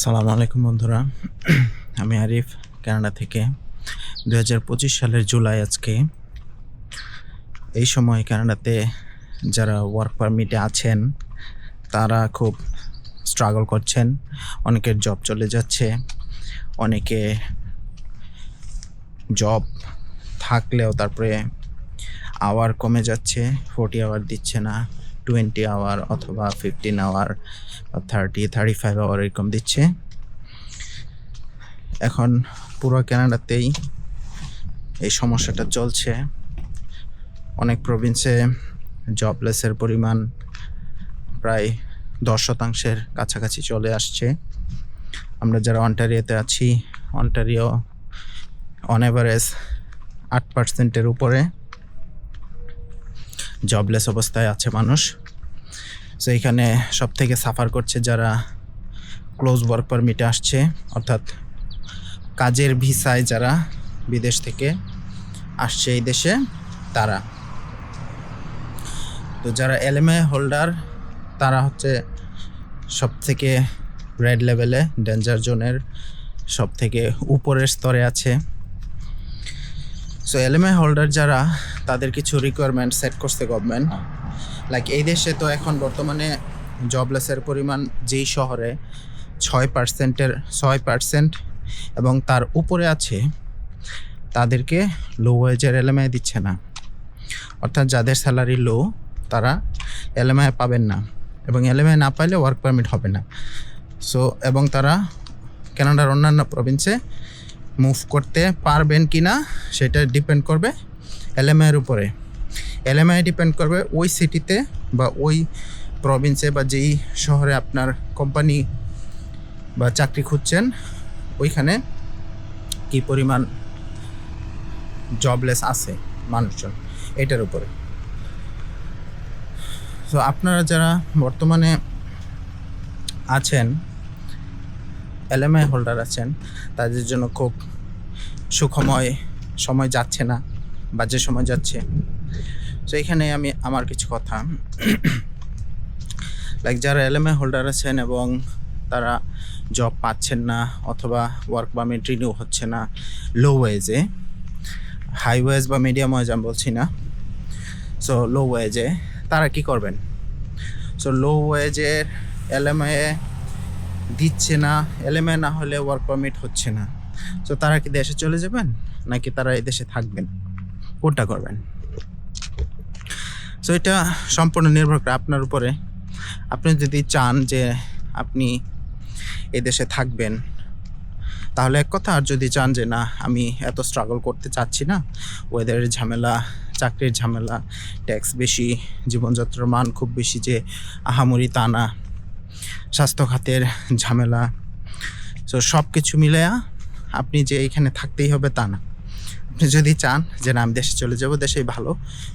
সালামু আলাইকুম বন্ধুরা। আমি আরিফ, কানাডা থেকে। দু হাজার পঁচিশ সালের জুলাই আজকে। এই সময় কানাডাতে যারা ওয়ার্ক পারমিটে আছেন, তারা খুব স্ট্রাগল করছেন। অনেকের জব চলে যাচ্ছে। অনেকে জব থাকলেও তারপরে আওয়ার কমে যাচ্ছে ফোর্টি আওয়ার দিচ্ছে না। টোয়েন্টি আওয়ার অথবা fifteen hour thirty thirty five hour এরকম দিচ্ছে। এখন পুরো কানাডাতেই এই সমস্যাটা চলছে। অনেক প্রভিন্সে জবলেসের পরিমাণ প্রায় দশ শতাংশের কাছাকাছি চলে আসছে। আমরা যারা অন্টারিওতে আছি, অন্টারিও অন অ্যাভারেজ আট পার্সেন্টের উপরে। জবলেস অবস্থায় আছে মানুষ। সো এখানে সব থেকে সাফার করছে যারা ক্লোজ ওয়ার্ক পারমিটে আসছে, অর্থাৎ কাজের ভিসায় যারা বিদেশ থেকে আসছে এই দেশে, তারা। তো যারা এলএমএ হোল্ডার তারা হচ্ছে সব থেকে রেড লেভেলে ডেঞ্জার জোনের সব থেকে উপরের স্তরে আছে। সো এলএমআই হোল্ডার যারা তাদের কিছু রিকোয়ারমেন্ট সেট করছে গভর্নমেন্ট লাইক এই দেশে তো এখন বর্তমানে জবলেসের পরিমাণ যেই শহরে ছয় পার্সেন্টের ছয় পার্সেন্ট এবং তার উপরে আছে তাদেরকে লো ওয়েজের এলএমআই দিচ্ছে না। অর্থাৎ যাদের স্যালারি লো তারা এলএমআই পাবেন না এবং এলএমআই না পাইলে ওয়ার্ক পারমিট হবে না। সো এবং তারা কানাডার অন্যান্য প্রভিন্সে মুভ করতে পারবেন কি না সেটা ডিপেন্ড করবে এলএমআইয়ের উপরে। এলএমআই ডিপেন্ড করবে ওই সিটিতে বা ওই প্রভিন্সে বা যেই শহরে আপনার কোম্পানি বা চাকরি খুঁজছেন, ওইখানে কী পরিমাণ জবলেস আছে মানুষজন, এটার উপরে। তো আপনারা যারা বর্তমানে আছেন, এলএমআই হোল্ডার আছেন, তাদের জন্য খুব সুখময় সময় যাচ্ছে না। বাজে সময় যাচ্ছে। তো এখানে আমি আমার কিছু কথা। লাইক যারা এলএমআই হোল্ডার আছেন এবং তারা জব পাচ্ছেন না অথবা ওয়ার্ক পারমিট রিনিউ হচ্ছে না লো ওয়েজে হাই ওয়েজ বা মিডিয়াম ওয়েজ আমি বলছি না। সো লো ওয়েজে তারা কি করবেন? সো লো ওয়েজের এলএমআই দিচ্ছে না এলএমএ না হলে ওয়ার্ক পারমিট হচ্ছে না। তো তারা কি দেশে চলে যাবেন নাকি তারা এই দেশে থাকবেন? কোনটা করবেন? সো এটা সম্পূর্ণ নির্ভর করে আপনার উপরে। আপনি যদি চান যে আপনি এই দেশে থাকবেন, তাহলে এক কথা, আর যদি চান যে না, আমি এত স্ট্রাগল করতে চাচ্ছি না ওয়েদারের ঝামেলা, চাকরির ঝামেলা ট্যাক্স বেশি, জীবনযাত্রার মান খুব বেশি যে আহামরি তা না, স্বাস্থ্য খাতের ঝামেলা সো সব কিছু মিলেয়া আপনি যে এখানে থাকতেই হবে তা না। আপনি যদি চান যে না, আমি দেশে চলে যাব, দেশেই ভালো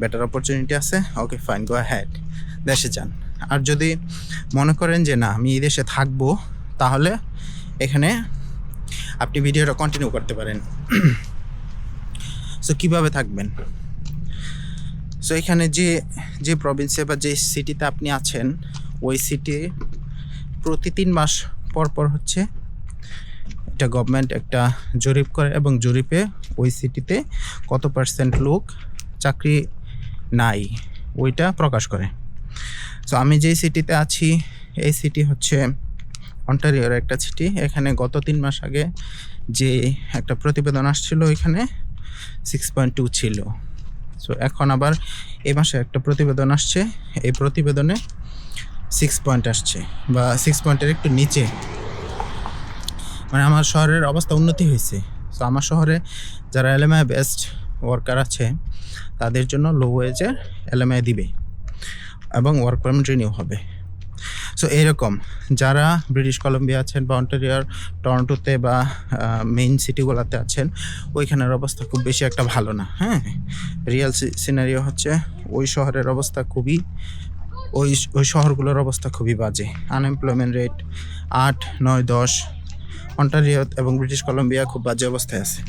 বেটার অপরচুনিটি আছে ওকে ফাইন গো হ্যাড দেশে যান। আর যদি মনে করেন যে না, আমি এই দেশে থাকব, তাহলে এখানে আপনি ভিডিওটা কন্টিনিউ করতে পারেন। সো কীভাবে থাকবেন? সো এখানে যে যে প্রভিন্সে বা যে সিটিতে আপনি আছেন, ওই সিটি প্রতি তিন মাস পর পর হচ্ছে এটা গভর্নমেন্ট একটা জরিপ করে এবং জরিপে ওই সিটিতে কত পার্সেন্ট লোক চাকরি নাই, ওইটা প্রকাশ করে। সো আমি যেই সিটিতে আছি, এই সিটি হচ্ছে অন্টারিওর একটা সিটি এখানে গত তিন মাস আগে যে একটা প্রতিবেদন আসছিল এখানে সিক্স পয়েন্ট টু ছিল। সো এখন আবার এ মাসে একটা প্রতিবেদন আসছে। এই প্রতিবেদনে সিক্স পয়েন্ট আসছে বা সিক্স পয়েন্টের একটু নিচে। মানে আমার শহরের অবস্থা উন্নতি হয়েছে। সো আমার শহরে যারা এলএমআই বেস্ট ওয়ার্কার আছে, তাদের জন্য লো ওয়েজের এলএমআই দিবে এবং ওয়ার্ক পারমিট রিনিউ হবে। সো এইরকম যারা ব্রিটিশ কলম্বিয়া আছেন বা অন্টারিয়ার টরন্টোতে বা মেইন সিটিগুলোতে আছেন, ওইখানের অবস্থা খুব বেশি একটা ভালো না হ্যাঁ? রিয়েল সিনারিও হচ্ছে ওই শহরের অবস্থা খুবই, ওই ওই শহরগুলোর অবস্থা খুবই বাজে। আনএমপ্লয়মেন্ট রেট আট, নয়, দশ অন্টারিও এবং ব্রিটিশ কলম্বিয়া খুব বাজে অবস্থায় আছে।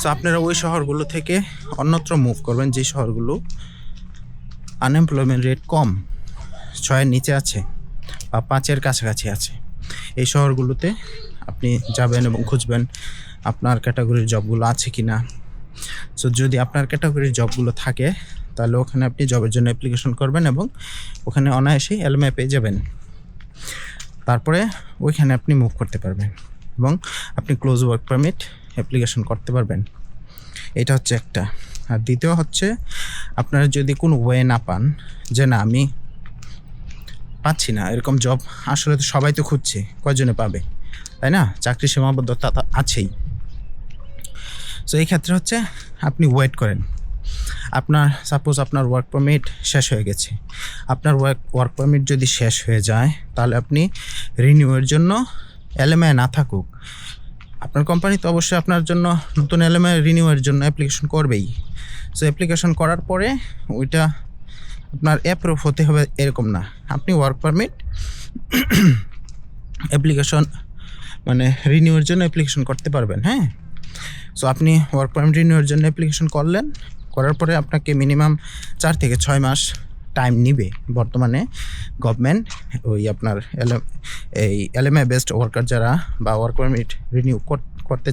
সো আপনারা ওই শহরগুলো থেকে অন্যত্র মুভ করবেন, যে শহরগুলো আনএমপ্লয়মেন্ট রেট কম, ছয়ের নিচে আছে বা পাঁচের কাছাকাছি আছে, এই শহরগুলোতে আপনি যাবেন এবং খুঁজবেন আপনার ক্যাটাগরির জবগুলো আছে কি না সো যদি আপনার ক্যাটাগরির জবগুলো থাকে, তাহলে ওখানে আপনি জবের জন্য অ্যাপ্লিকেশন করবেন এবং ওখানে অনায়াসেই এলএমআই পেয়ে যাবেন। তারপরে ওইখানে আপনি মুভ করতে পারবেন এবং আপনি ক্লোজ ওয়ার্ক পারমিট অ্যাপ্লিকেশন করতে পারবেন। এটা হচ্ছে একটা। আর দ্বিতীয় হচ্ছে, আপনারা যদি কোনো ওয়ে না পান যে না, আমি পাচ্ছি না, এরকম জব আসলে তো সবাই তো খুঁজছে, কয়জনে পাবে? তাই না? চাকরি সীমাবদ্ধতা আছেই। সো এই ক্ষেত্রে হচ্ছে আপনি ওয়েট করেন। আপনার সাপোজ আপনার ওয়ার্ক পারমিট শেষ হয়ে গেছে। আপনার ওয়ার্ক ওয়ার্ক পারমিট যদি শেষ হয়ে যায়, তাহলে আপনি রিনিউয়ের জন্য এলএমআই না থাকুক। আপনার কোম্পানি তো অবশ্যই আপনার জন্য নতুন এলএমআই রিনিউয়ের জন্য অ্যাপ্লিকেশন করবেই। সো অ্যাপ্লিকেশন করার পরে ওইটা আপনার অ্যাপ্রুভ হতে হবে এরকম না। আপনি ওয়ার্ক পারমিট অ্যাপ্লিকেশন মানে রিনিউয়ের জন্য অ্যাপ্লিকেশন করতে পারবেন হ্যাঁ? সো আপনি ওয়ার্ক পারমিট রিনিউয়ের জন্য অ্যাপ্লিকেশন করলেন। করার পরে আপনাকে মিনিমাম চার থেকে ছয় মাস টাইম নিবে বর্তমানে গভর্নমেন্ট ওই আপনার এলএম এই এলএমআই বেসড ওয়ার্কার যারা বা ওয়ার্ক পারমিট রিনিউ করতে,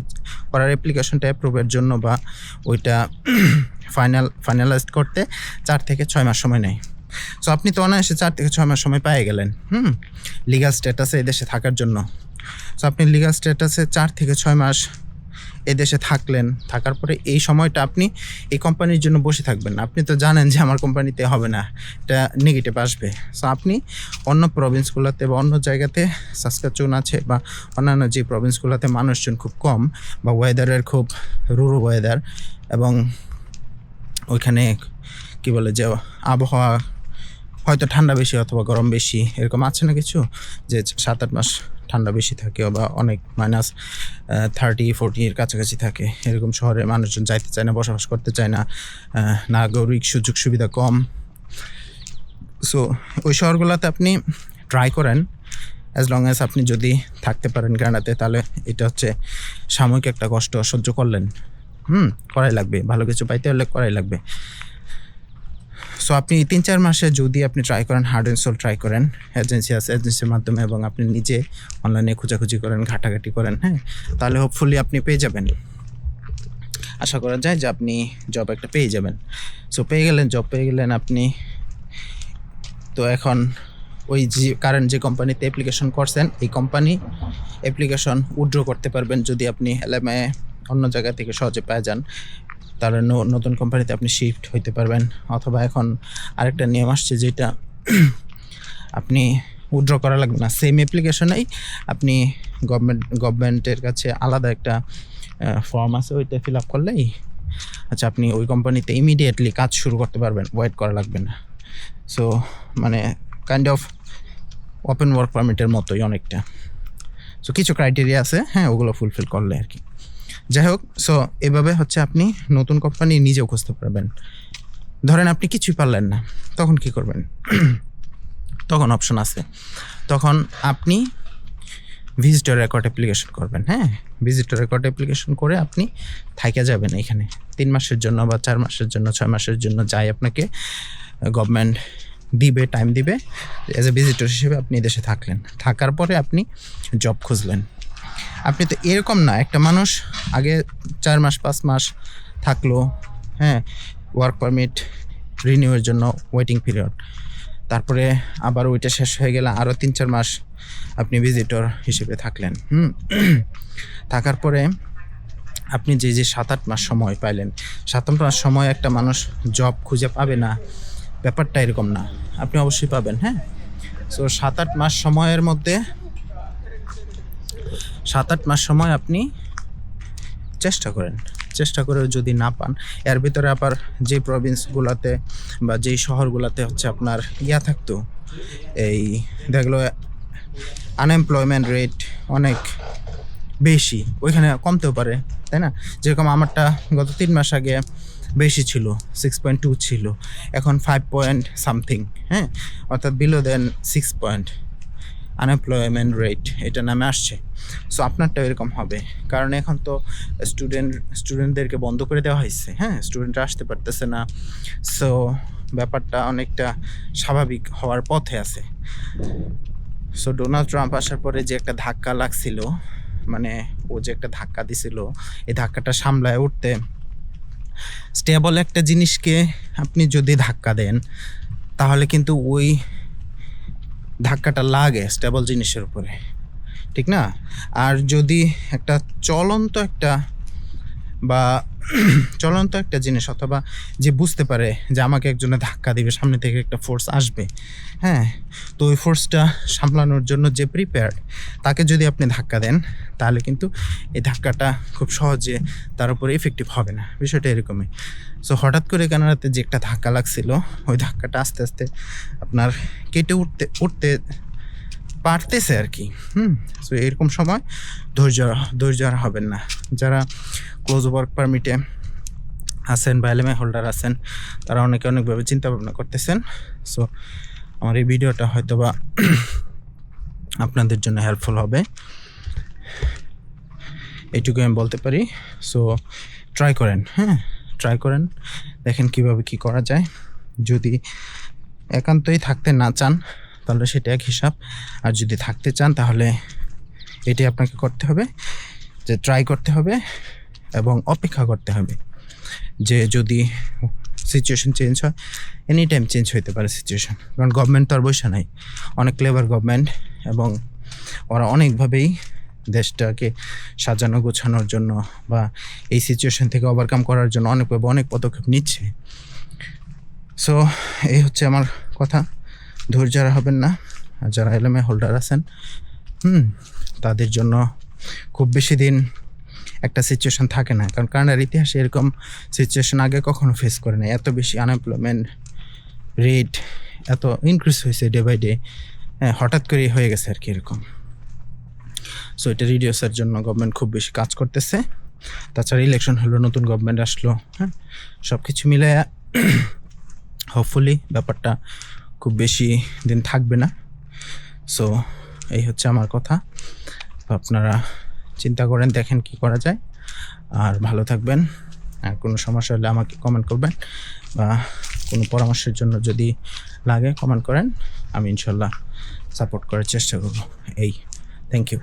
করার অ্যাপ্লিকেশনটা অ্যাপ্রুভের জন্য বা ওইটা ফাইনাল ফাইনালাইজ করতে চার থেকে ছয় মাস সময় নেয়। সো আপনি তো অনায়াসে চার থেকে ছয় মাস সময় পেয়ে গেলেন, হুম? লিগাল স্ট্যাটাসে এদেশে থাকার জন্য। সো আপনি লিগাল স্ট্যাটাসে চার থেকে ছয় মাস এদেশে থাকলেন, থাকার পরে এই সময়টা আপনি এই কোম্পানির জন্য বসে থাকবেন না। আপনি তো জানেন যে আমার কোম্পানিতে হবে না, এটা নেগেটিভ আসবে। সো আপনি অন্য প্রভিন্সগুলোতে বা অন্য জায়গাতে সাসকাচুন আছে বা অন্যান্য যে প্রভিন্সগুলোতে মানুষজন খুব কম বা ওয়েদারের খুব রুরু ওয়েদার এবং ওইখানে কি বলে যে আবহাওয়া হয়তো ঠান্ডা বেশি অথবা গরম বেশি, এরকম আছে না কিছু? যে সাত আট মাস ঠান্ডা বেশি থাকে বা অনেক মাইনাস থার্টি ফোরটির কাছাকাছি থাকে। এরকম শহরে মানুষজন যাইতে চায় না, বসবাস করতে চায় না। নাগরিক সুযোগ সুবিধা কম। সো ওই শহরগুলোতে আপনি ট্রাই করেন অ্যাজ লং অ্যাজ আপনি যদি থাকতে পারেন কানাডাতে তাহলে এটা হচ্ছে সাময়িক একটা কষ্ট সহ্য করলেন। হুম, করাই লাগবে। ভালো কিছু পাইতে হলে করাই লাগবে। সো আপনি তিন চার মাসে যদি আপনি ট্রাই করেন হার্ড অ্যান্ড সোল ট্রাই করেন এজেন্সি আছে এজেন্সির মাধ্যমে এবং আপনি নিজে অনলাইনে খোঁজাখুঁজি করেন, ঘাটাঘাটি করেন হ্যাঁ? তাহলে হোপফুলি আপনি পেয়ে যাবেন। আশা করা যায় যে আপনি জব একটা পেয়ে যাবেন। সো পেয়ে গেলেন জব পেয়ে গেলেন আপনি। তো এখন ওই যে কারেন্ট যে কোম্পানিতে অ্যাপ্লিকেশন করছেন, এই কোম্পানি অ্যাপ্লিকেশন উইথড্র করতে পারবেন যদি আপনি এলএমএ অন্য জায়গা থেকে সহজে পেয়ে যান। ন- নতুন কোম্পানিতে আপনি শিফট হইতে পারবেন। অথবা এখন আরেকটা নিয়ম আসছে যেটা আপনি উইথড্র করা লাগবে না। সেম অ্যাপ্লিকেশনেই আপনি গভর্নমেন্ট গভর্নমেন্টের কাছে আলাদা একটা ফর্ম আছে, ওইটা ফিল আপ করলেই আচ্ছা আপনি ওই কোম্পানিতে ইমিডিয়েটলি কাজ শুরু করতে পারবেন ওয়েট করা লাগবে না। সো মানে কাইন্ড অফ ওপেন ওয়ার্ক পারমিটের মতোই অনেকটা। সো কিছু ক্রাইটেরিয়া আছে হ্যাঁ ওগুলো ফুলফিল করলে আর কি। যাই হোক সো এভাবে হচ্ছে আপনি নতুন কোম্পানি নিজেও খুঁজতে পারবেন। ধরেন আপনি কিছুই পারলেন না, তখন কি করবেন? তখন অপশন আছে। তখন আপনি ভিজিটর রেকর্ড অ্যাপ্লিকেশন করবেন হ্যাঁ? ভিজিটর রেকর্ড অ্যাপ্লিকেশন করে আপনি থাইকা যাবেন এখানে। তিন মাসের জন্য বা চার মাসের জন্য, ছয় মাসের জন্য যাই আপনাকে গভর্নমেন্ট দিবে টাইম দিবে। এজ এ ভিজিটর হিসেবে আপনি দেশে থাকলেন। থাকার পরে আপনি জব খুঁজলেন। আপনি তো এরকম না, একটা মানুষ আগে চার মাস, পাঁচ মাস থাকল হ্যাঁ ওয়ার্ক পারমিট রিনিউয়ের জন্য ওয়েটিং পিরিয়ড তারপরে আবার ওইটা শেষ হয়ে গেলে আরও তিন, চার মাস আপনি ভিজিটর হিসেবে থাকলেন, হুম? থাকার পরে আপনি যে যে সাত, আট মাস সময় পাইলেন, সাত, আট মাস সময় একটা মানুষ জব খুঁজে পাবে না, ব্যাপারটা এরকম না। আপনি অবশ্যই পাবেন হ্যাঁ? সো সাত, আট মাস সময়ের মধ্যে সাত আট মাস সময় আপনি চেষ্টা করেন, চেষ্টা করে যদি না পান, এর ভিতরে আবার যে প্রভিন্সগুলোতে বা যেই শহরগুলোতে হচ্ছে আপনার ইয়া থাকতো, এই দেখল আনএমপ্লয়মেন্ট রেট অনেক বেশি, ওইখানে কমতেও পারে, তাই না? যেরকম আমারটা গত তিন মাস আগে বেশি ছিল সিক্স পয়েন্ট টু ছিল, এখন ফাইভ পয়েন্ট সামথিং হ্যাঁ? অর্থাৎ below then six point unemployment rate এটা নামে আসছে। সো আপনারটা এরকম হবে। কারণ এখন তো স্টুডেন্ট স্টুডেন্টদেরকে বন্ধ করে দেওয়া হয়েছে। হ্যাঁ স্টুডেন্টরা আসতে পারতেছে না। সো ব্যাপারটা অনেকটা স্বাভাবিক হওয়ার পথে আছে। সো ডোনাল্ড ট্রাম্প আসার পরে যে একটা ধাক্কা লাগছিল মানে ও যে একটা ধাক্কা দিছিল, এই ধাক্কাটা সামলায় উঠতে স্টেবল একটা জিনিসকে আপনি যদি ধাক্কা দেন, তাহলে কিন্তু ওই ধাক্কাটা লাগে স্টেবল জিনিসের উপরে ঠিক না? আর যদি একটা চলন্ত একটা বা চলন্ত একটা জিনিস অথবা যে বুঝতে পারে যে আমাকে একজনে ধাক্কা দিবে, সামনে থেকে একটা ফোর্স আসবে হ্যাঁ? তো ওই ফোর্সটা সামলানোর জন্য যে প্রিপেয়ার্ড তাকে যদি আপনি ধাক্কা দেন, তাহলে কিন্তু এই ধাক্কাটা খুব সহজে তার উপরে এফেক্টিভ হবে না। বিষয়টা এরকমই। সো হঠাৎ করে কানাডাতে যে একটা ধাক্কা লাগছিল, ওই ধাক্কাটা আস্তে আস্তে আপনার কেটে উঠতে উঠতে পারতেছে আর কি। হুম সো এরকম সময় ধৈর্য ধৈর্য আর হবেন না। যারা ক্লোজ ওয়ার্ক পারমিটে আছেন বা এলএমআই হোল্ডার আছেন, তারা অনেকে অনেকভাবে চিন্তা ভাবনা করতেছেন। সো আমার এই ভিডিওটা হয়তো বা আপনাদের জন্য হেল্পফুল হবে। এইটুকু আমি বলতে পারি। সো ট্রাই করেন হ্যাঁ ট্রাই করেন। দেখেন কীভাবে কি করা যায়। যদি একান্তই থাকতে না চান তাহলে সেটা এক হিসাব। আর যদি থাকতে চান, তাহলে এটি আপনাকে করতে হবে যে ট্রাই করতে হবে এবং অপেক্ষা করতে হবে যে যদি সিচুয়েশন চেঞ্জ হয় এনি টাইম চেঞ্জ হইতে পারে সিচুয়েশন কারণ গভর্নমেন্ট তো আর বসে নাই। অনেক ক্লেভার গভর্নমেন্ট এবং ওরা অনেকভাবেই দেশটাকে সাজানো গোছানোর জন্য বা এই সিচুয়েশন থেকে ওভারকাম করার জন্য অনেকভাবে অনেক পদক্ষেপ নিচ্ছে। সো এই হচ্ছে আমার কথা। ধৈর্য হবেন না। আর যারা এলএমএ হোল্ডার আছেন, হুম, তাদের জন্য খুব বেশি দিন একটা সিচুয়েশন থাকে না। কারণ কানাডার ইতিহাসে এরকম সিচুয়েশন আগে কখনো ফেস করে না এত বেশি আনএমপ্লয়মেন্ট রেট এত ইনক্রিজ হয়েছে ডে বাই ডে হঠাৎ করেই হয়ে গেছে আর কি এরকম। সো এটা রিডিউসের জন্য গভর্নমেন্ট খুব বেশি কাজ করতেছে। তাছাড়া ইলেকশন হলো, নতুন গভর্নমেন্ট আসলো হ্যাঁ সব কিছু মিলে হোপফুলি ব্যাপারটা খুব বেশি দিন থাকবে না। সো এই হচ্ছে আমার কথা। আপনারা চিন্তা করেন, দেখেন কি করা যায়। আর ভালো থাকবেন। আর কোনো সমস্যা হলে আমাকে কমেন্ট করবেন। বা কোনো পরামর্শের জন্য যদি লাগে কমেন্ট করেন। আমি ইনশাল্লাহ সাপোর্ট করার চেষ্টা করব। এই থ্যাংক ইউ